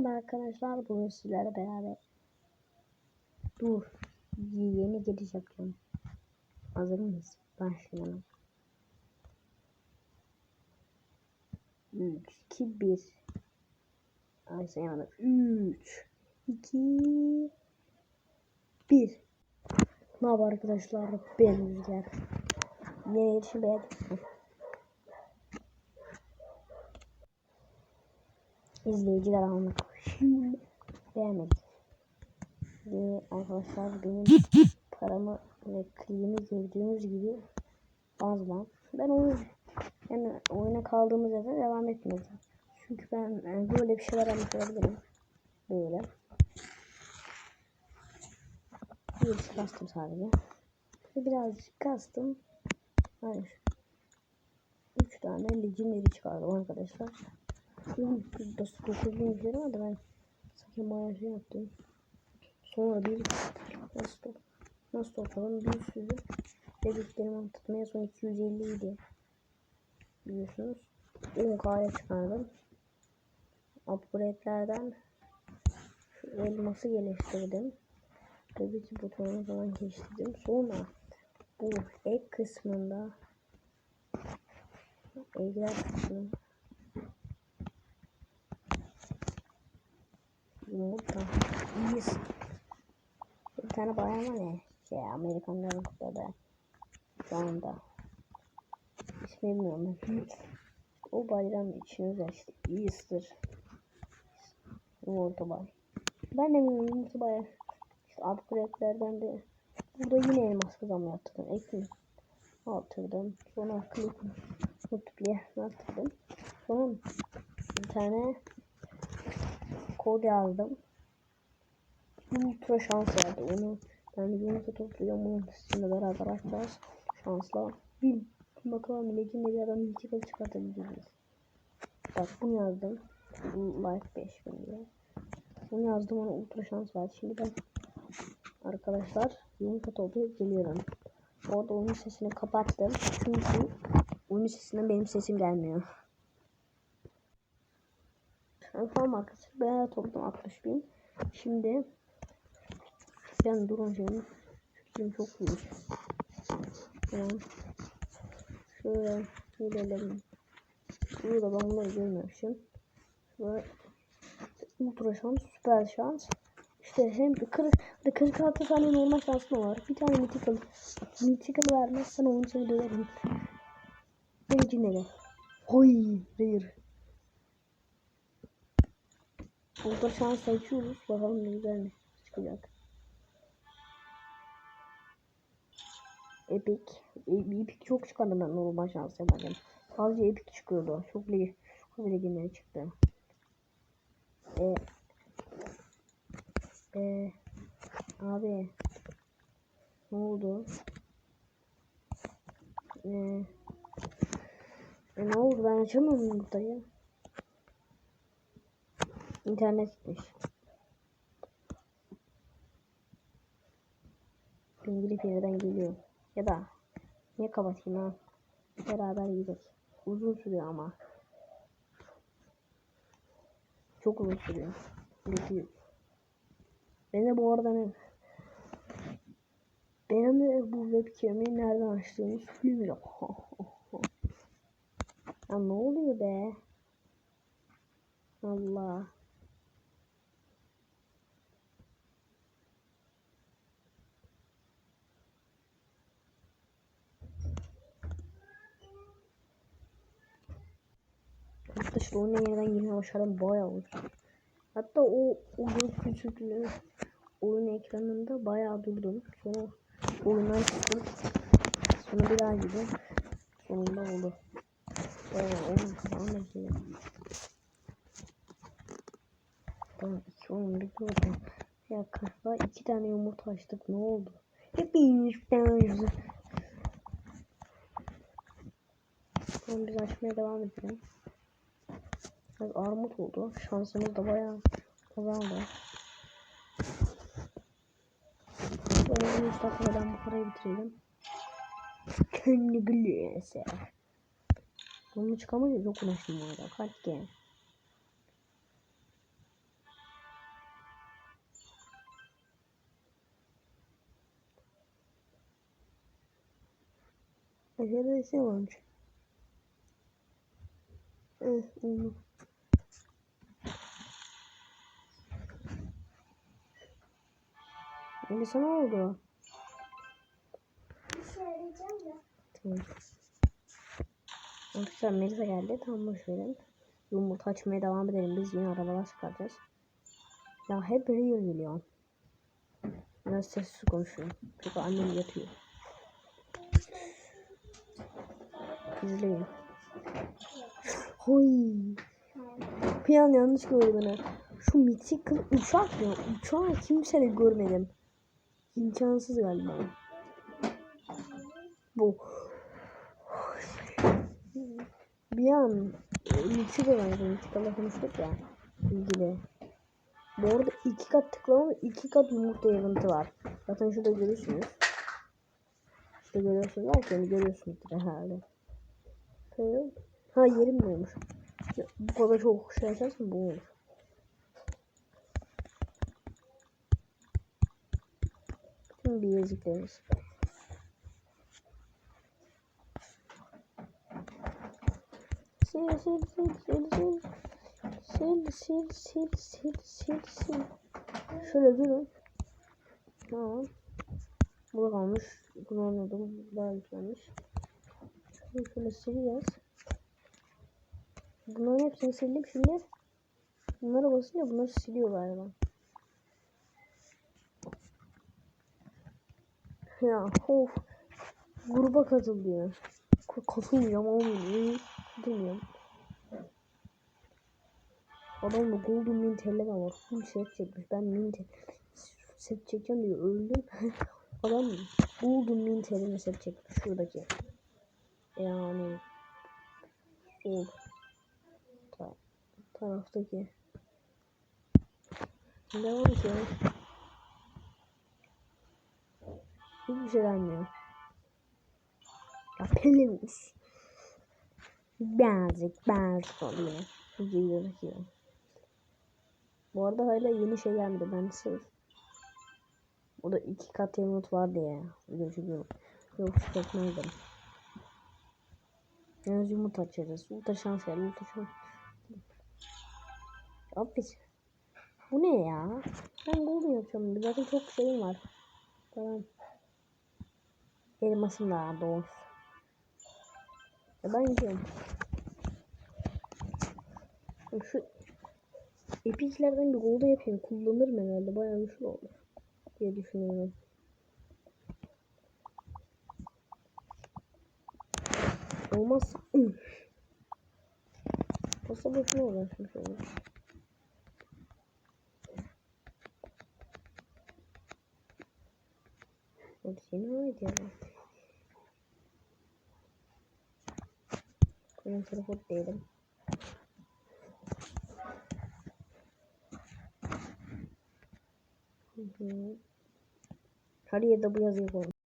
Merhaba arkadaşlar bugün sizlerle beraber Dur yeni giriş yapacağım Hazır mıyız? Başlayalım. 3 2 1 Ay sayamadım. 3 2 1 Merhaba arkadaşlar ben Rüzgar. Yeni girişi beğendim. İzleyiciler almak beğenmedik. Ve arkadaşlar benim paramı ve klimi gördüğünüz gibi fazla. Ben oyun yani oyuna kaldığımız yerde devam etmeyeceğim. Çünkü ben yani böyle bir şeyler anlatabilirim. Böyle. Bir şey kastım sadece. Ve birazcık kastım. Hayır. 3 tane legendary çıkardım arkadaşlar. 9 bin üzeri vardı ben. Sakın bayağı şey yaptım. Sonra bir nasıl top nasıl topalım bir sürü dediklerimi tutmaya son 250 idi. Biliyorsunuz. 10k'ya çıkardım. Upgrade'lerden şu elması geliştirdim. Tabii ki butonunu falan geliştirdim. Sonra bu ek kısmında ekler kısmında Yumurta. İyiyiz. Bir tane bayan var ya. Şey Amerikanların kutladı. Şu anda. İsmi bilmiyorum. O bayram için özel işte. Easter. Yumurta bay. Ben de bilmiyorum yumurta bay. İşte upgrade'lerden de. Burada yine elmas kazanma yaptırdım. Ektim. Artırdım. Sonra click multiplier artırdım. Sonra bir tane kod yazdım. Ultra şans verdi. Onu ben yumurta topluyorum. Onun sizinle beraber açacağız. Şansla. Bir bakalım legendary adam mythical çıkartabileceğiz. Bak bunu yazdım. Life 5000 diye. Bunu yazdım ona ultra şans verdi. Şimdi ben arkadaşlar yumurta toplayıp geliyorum. Orada oyun sesini kapattım. Çünkü oyun sesinden benim sesim gelmiyor. Fan markası bayağı topladım 60 bin. Şimdi ben durun şimdi. Fikrim çok büyük. Yani şöyle gidelim. Burada ben bunları görmemişim. Ve ultra şans, süper şans. İşte hem 40, 46 tane normal şansım var. Bir tane mythical. Mythical vermezsen onu seni döverim. Ve cinleri. Hoy, rare. Burada şans açıyoruz. Bakalım ne güzel ne çıkacak. Epic. Epic çok çıkardı ben normal şans yapacağım. Sadece epic çıkıyordu. Çok lig çok legendary çıktı. E, e, abi ne oldu? E, e, ne oldu ben açamıyorum buradayı. İnternet gitmiş. Bilgili yerden geliyor. Ya da niye kapatayım ha? Beraber gidelim. Uzun sürüyor ama. Çok uzun sürüyor. Bekliyor. Ben de bu arada ne? Benim de bu webcam'i nereden açtığımı söylemiyor. ya ne oluyor be? Allah. Arkadaşlar oyuna yeniden girmeye başladım bayağı oldu. Hatta o oyun küçüklüğü oyun ekranında bayağı durdum. Sonra oyundan çıktım. Sonra bir daha girdim. Sonunda oldu. Bayağı oyun da şey Tamam iki oyun gördüm. Ya kırkla iki tane yumurta açtık ne oldu? Hepiniz ben Tamam biz açmaya devam edelim biraz armut oldu. Şansımız da bayağı kazandı. Bu oyunu 3 bu parayı bitirelim. Kendi gülüyese. Bunu çıkamayız yok ulaşım orada. Kalk gel. Aşağıda ise varmış. Şey evet, oldu. Melisa ne oldu? Bir şey arayacağım da. Tamam. Arkadaşlar Melisa geldi. Tamam boş verin. Yumurta açmaya devam edelim. Biz yine arabalar çıkaracağız. Ya hep Real geliyor. Biraz sessiz konuşuyorum. Çünkü annem yatıyor. İzleyin. Hoy. Bir an yanlış gördüm beni. Şu mitik kız uçak ya. Uçağı kimse de görmedim. İmkansız galiba. Bu. Bir an mitik olaydı. Mitik'le konuştuk ya. ilgili. Bu arada iki kat tıklama iki kat yumurta eventi var. Zaten şurada görüyorsunuz. İşte görüyorsunuz. Belki görüyorsunuzdur herhalde. Ha yerim olmuş. Bu kadar çok şey açarsan bu olur. Bütün bileziklerimiz. Sil sil sil sil sil. Sil sil sil sil sil sil. Şöyle durun. Tamam. Burada kalmış. Bunu anladım. Daha yüklenmiş. Şöyle, şöyle sileceğiz. Bunların hepsini sildim şimdi. Bunlara basınca bunları siliyor galiba. Ya of. Gruba katıl diyor. Ka- Katılmıyorum olmuyor. Katılmıyorum. Adamda Golden Min TL var. Full set çekmiş. Ben Min set çekeceğim diye öldüm. Adam Golden Min TL set çekmiş. Şuradaki. Yani sol ta taraftaki. Devam ediyor. Hiçbir şey gelmiyor. Ya Peleus. Birazcık birazcık gibi. Bu arada hala yeni şey gelmedi. Ben sırf o da iki kat emot var diye. Gözüküyor. Yok çekmezdim. Biraz yumurta açacağız. Yumurta şans geldi. Yumurta şans. Abi bu ne ya? Ben golden yapacağım. Zaten çok şeyim var. Tamam. Elmasım da doğru. Ya ben. Şu epiklerden bir golda yapayım. Kullanırım herhalde. Bayağı güçlü olur. Diye düşünüyorum. Olmazsa ıh. Olsa boşuna uğraşmış olur. Hadi seni haydi ya. Koyun telefon değilim. Her yerde bu yazıyı koy.